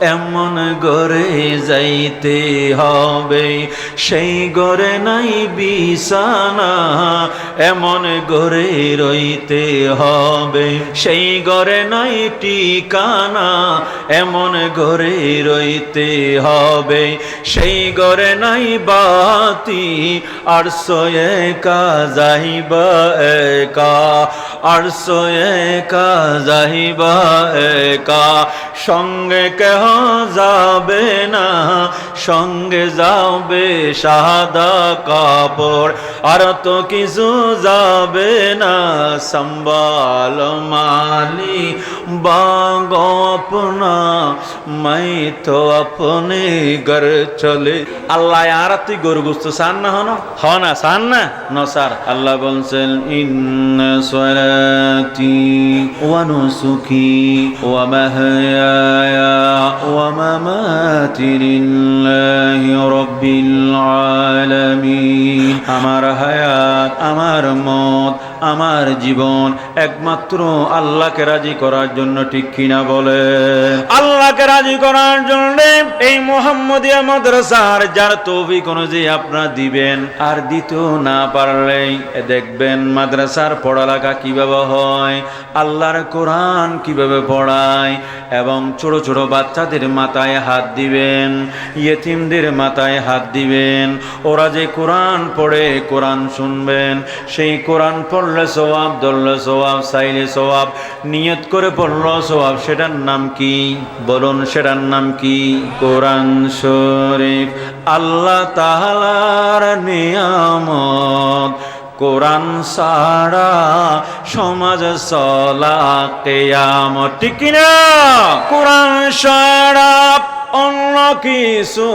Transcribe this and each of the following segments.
এমন গড়ে যাইতে হবে। সেই গড়ে নাই বিছানা, এমন গড়ে রইতে হবে। সেই গড়ে নাই ঠিকানা, এমন গড়ে রইতে হবে। সেই গড়ে নাই বাতি, আর সোয়ে কা যাইবা একা, আর সোয়ে কা যাইবা একা। সঙ্গে কেহ যাবে না, সঙ্গে যাবে সাদা কাপড়। আর তো কিছু যাবে না, সম্বাল মালি বাগ মাই তো আপনি ঘর চলে। আল্লাহ আর তুই গরু গুস্ত সান না, হন? হন সান না? ন সার আল্লাহ বলছেন ইন্নাসরাতি ওয়া নুসুকি ও মাহয়ায়া। ওয়া মামাতি লিল্লাহি রাব্বিল আলামিন আমার হায়াত আমার মত আমার জীবন একমাত্র আল্লাহকে রাজি করার জন্য ঠিক কিনা বলে। আল্লাহকে রাজি করার জন্য এই মোহাম্মদিয়া মাদ্রাসার যার তৌফিক অনুযায়ী আপনারা দিবেন। আর দিতেও না পারলেই দেখবেন মাদ্রাসার পড়ালেখা কীভাবে হয় আল্লাহর কোরআন কীভাবে পড়ায় এবং ছোট ছোট বাচ্চাদের মাথায় হাত দিবেন ইয়েতিমদের মাথায় হাত দিবেন ওরা যে কোরআন পড়ে কোরআন শুনবেন সেই কোরআন পড়লে সোয়াব ধরলে সোয়াব চাইলে সোয়াব নিয়ত করে পড়ল সোয়াব সেটার নাম কি? বলুন সেটার নাম কি? কোরআন শরীফ, আল্লাহ তাহালার নিয়ামত। কোরআন সারা সমাজ চলা কেয়ামত। ঠিক কোরআন সারা অন্য কিছু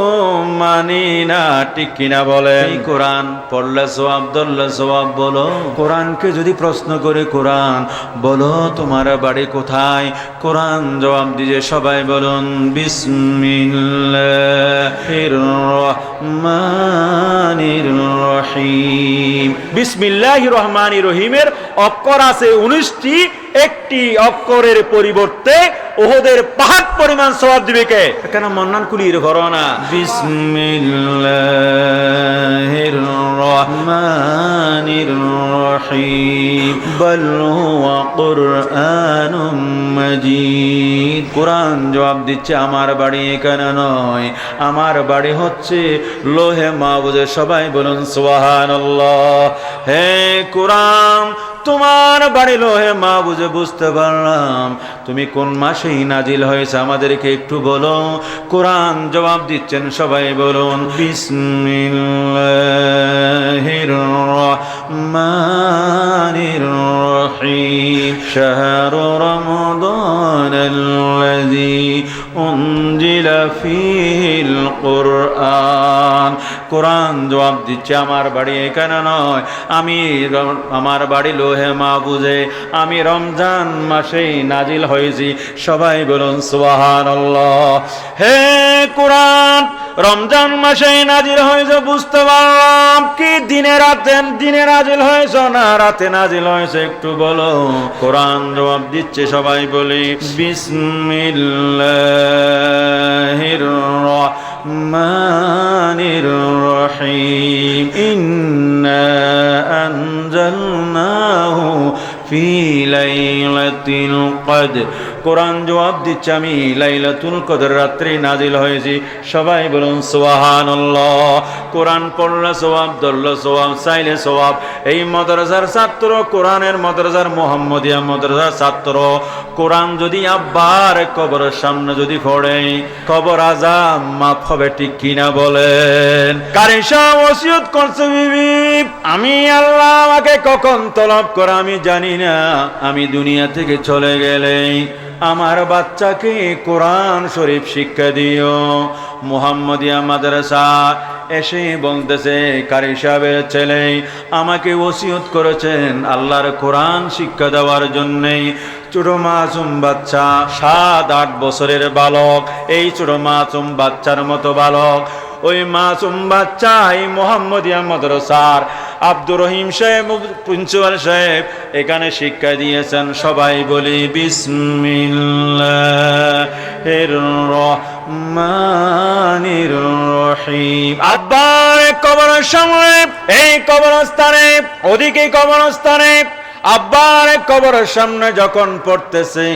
মানি না ঠিক কিনা বলে কোরআন পড়লে সোয়াব ধরলে সোয়াব বলো। কোরআনকে যদি প্রশ্ন করে কোরআন বলো তোমার বাড়ি কোথায়? কোরআন জবাব দিয়ে সবাই বলুন বিসমিল্লাহির রহমানির রহিম। বিসমিল্লাহির রহমানির রহিমের অক্ষর আছে উনিশটি একটি অক্ষরের পরিবর্তে ওহদের পাহাড় পরিমাণ সবাব দিবে কে? কেন মন্নান কুলির ঘরনা? বিসমিল্লাহির রহমানির রহিম বল হুয়া কুরআনুম মাজিদ। কোরআন জবাব দিচ্ছে আমার বাড়ি এখানে নয়। আমার বাড়ি হচ্ছে লোহে মাহবুজে সবাই বলুন সুবহানাল্লাহ। হে কোরআন তোমার বাড়ি লোহে মা বুঝে বুঝতে পারলাম। তুমি কোন মাসেই নাজিল হয়েছে আমাদেরকে একটু বলো। কোরআন জবাব দিচ্ছেন সবাই বলুন। বিসমিল্লাহির কোরআন জবাব দিচ্ছে, আমার বাড়ি এখানে নয়। আমি আমার বাড়ি লোহে মা মাহবুজে আমি রমজান মাসেই নাজিল হয়েছি। সবাই বলুন সুবাহান হে কোরআন, রমজান মাসেই নাজিল হয়েছে, বুঝতে পারলাম। কি দিনে রাতে, দিনে নাজিল হয়েছে না রাতে নাজিল হয়েছে, একটু বলো। কোরআন জবাব দিচ্ছে, সবাই বলি, বিসমিল্লাহির রহমানির রহিম ইন্না আনজালনাহু ফি লাইলাতিল কদর কোরআন জবাব দিচ্ছে আমি, লাইলাতুল কদর রাত্রি নাজিল হয়েছি। সবাই বলুন, সুবহানাল্লাহ। কোরআন পড়লে সওয়াব, ধরলে সওয়াব, চাইলে সওয়াব। এই মাদ্রাসার ছাত্র, কোরআনের মাদ্রাসার মোহাম্মদিয়া মাদ্রাসার ছাত্র। কোরআন যদি আব্বার কবরের সামনে যদি পড়ে, কবর আজাব মাফ হবে, ঠিক কিনা বলেন? কারিশা ওসিয়ত করছে বিবি। আমি আল্লাহ আমাকে কখন তলব করে আমি জানি না। আমি দুনিয়া থেকে চলে গেলেই আমার বাচ্চাকে কোরআন শরীফ শিক্ষা দিও। মুহাম্মদিয়া মাদ্রাসা এসে বলতেছে, কারি সাহেবের ছেলে, আমাকে ওসিয়ত করেছেন আল্লাহর কোরআন শিক্ষা দেওয়ার জন্যেই। ছোট মাসুম বাচ্চা, সাত, আট বছরের বালক। এই ছোট মাসুম বাচ্চার মতো বালক। ওই মাসুম বাচ্চা, এই মোহাম্মদিয়া মাদ্রাসার আব্দুর রহিম সাহেব, প্রিন্সিপাল সাহেব, এখানে শিক্ষা দিয়েছেন। সবাই বলি বিসমিল্লাহ রহমানির রহিম। আব্বার কবরের সময় এই কবরস্থানে, ওদিকে কবরস্থানে, আব্বার কবরের সামনে যখন পড়তেছে,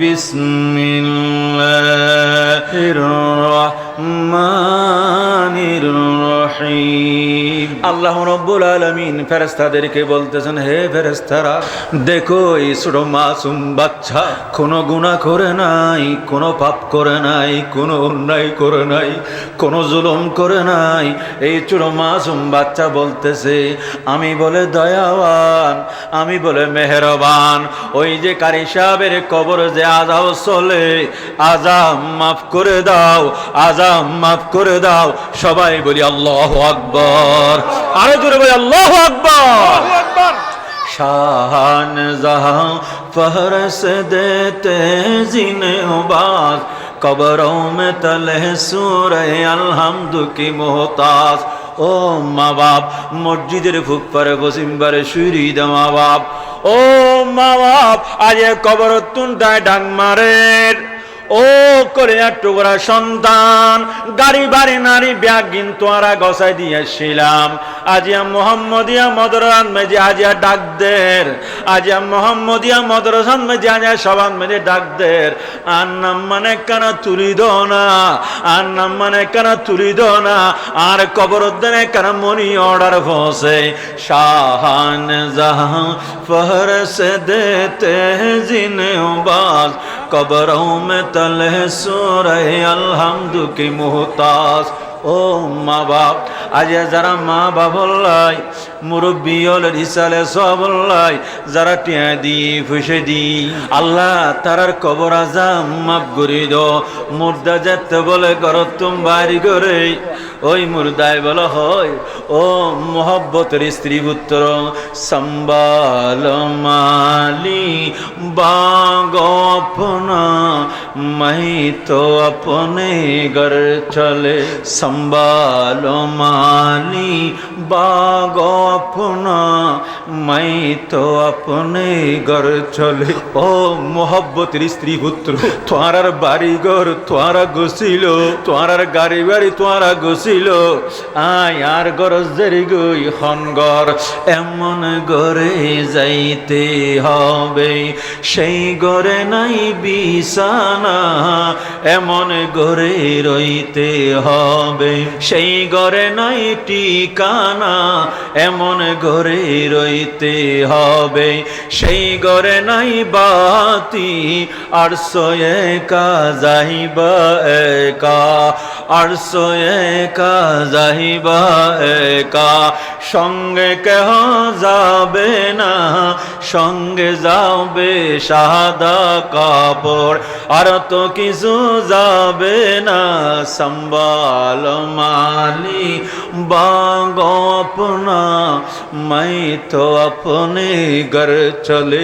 বিসমিল্লাহির রহমানির রহিম আল্লাহ রব্বুল আলামিন ফেরেশতাদেরকে বলতেছেন, হে ফেরেশতারা, দেখো এই ছোট মাসুম বাচ্চা কোনো গুনাহ করে নাই, কোনো পাপ করে নাই, কোনো অন্যায় করে নাই, কোনো জুলুম করে নাই। এই ছোট মাসুম বাচ্চা বলতেছে, আমি বলে দয়াবান, আমি বলে মেহরবান। ওই যে কারি সাহেবের কবর যে আজাও চলে আজাম মাফ করে দাও আজাম মাফ করে দাও। সবাই বলি, আল্লাহ আকবর। আরো জোরে বলি আল্লাহ আকবর শাহান জাহাं फहरस देते जीने बाज कब्रों में तले सूरे अलहमद की मोहताज ও মা বাপ মসজিদের ফুকপারে বসিমবারে সুরি দে মা বাপ ও মা বাপ আজ কবর তুনটায় ডাং মারের ও করে টুকরা সন্তান গাড়ি বাড়ি নারী ব্যাগ কিন্তু আরা গসাই দিয়েছিলাম আজিয়া মোহাম্মদিয়া মদরান মেজি আজিয়া ডাক দের আজিয়া মোহাম্মদিয়া মদরসান মেজি আজিয়া সবান মেজি ডাক দের আর নাম মানে কানা তুলি দো না আর নাম মানে কানা তুলি দো না আর কবর দেনে কানা মনি অর্ডার ফসে শাহান জাহাं ফহর সে দেতে জিনে বাজ কবরোं में तले सो रहे अलहमद की मोहताज ও মা বাপ, আজ যারা মা বাবল্লাই মুরব্বী হল রিসালে সবল্লাই যারা টিয়া দি, ফুসে দি, আল্লাহ তারার কবর আজাম মাফ করে দো মুর্দা যাতে বলে কর তুম বাড়ি করে ওই মুর্দায় বলা হয়, ও মোহব্বতের স্ত্রী পুত্র, সম্বাল মালি, বাগ আপনা মাই তো আপনে ঘর চলে। সম সম্বালো মালি বাগ আপনা মাই তো আপনে ঘর চলে। ও মোহব্বতের স্ত্রী পুত্র তোমার বাড়ি ঘর তোমারা গছিল তোমার গাড়ি বাড়ি তোমারা গছিল আয় আর গরজের গই হনগর এমন ঘরে যাইতে হবে। সেই ঘরে নাই বিছানা, এমন ঘরে রইতে হবে। সেই ঘরে নাই ঠিকানা এমন ঘরে রইতে হবে। সেই গড়ে নাই বাতি, আর সোয়ে কা যাইবা একা, আর সোয়ে কা যাইবা একা। সঙ্গে কেহ যাবে না, সঙ্গে যাবে সাদা কাপড়, আর তো কিছু যাবে না। সম্বাল মালি, বাগ আপনা মাই তো আপনি গর্ত চলে